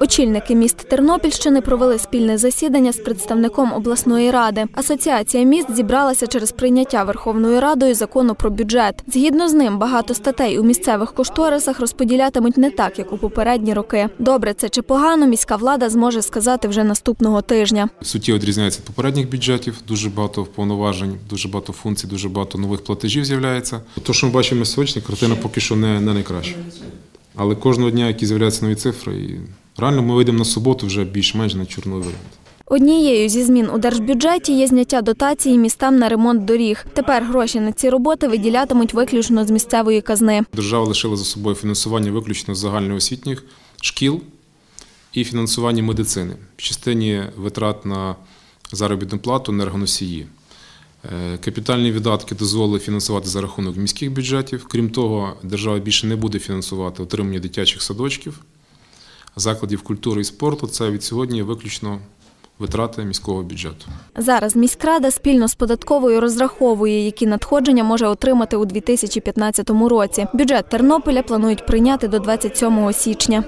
Очільники міст Тернопільщини провели спільне засідання з представником обласної ради. Асоціація міст зібралася через прийняття Верховною Радою закону про бюджет. Згідно з ним, багато статей у місцевих кошторисах розподілятимуть не так, як у попередні роки. Добре це чи погано, міська влада зможе сказати вже наступного тижня. суттєво відрізняється від попередніх бюджетів. Дуже багато повноважень, дуже багато функцій, дуже багато нових платежів з'являється. Те, що ми бачимо сьогодні, картина поки що не, не найкраща. Але кожного дня, які з'являються нові цифри, реально ми вийдемо на суботу вже більш-менш на чорновий варіант. Однією зі змін у держбюджеті є зняття дотації містам на ремонт доріг. Тепер гроші на ці роботи виділятимуть виключно з місцевої казни. Держава лишила за собою фінансування виключно з загальноосвітніх шкіл і фінансування медицини в частині витрат на заробітну плату енергоносії. Е, Капітальні видатки дозволили фінансувати за рахунок міських бюджетів. Крім того, держава більше не буде фінансувати отримання дитячих садочків, закладів культури і спорту. Це від сьогодні виключно витрати міського бюджету. Зараз міськрада спільно з податковою розраховує, які надходження може отримати у 2015 році. Бюджет Тернополя планують прийняти до 27 січня.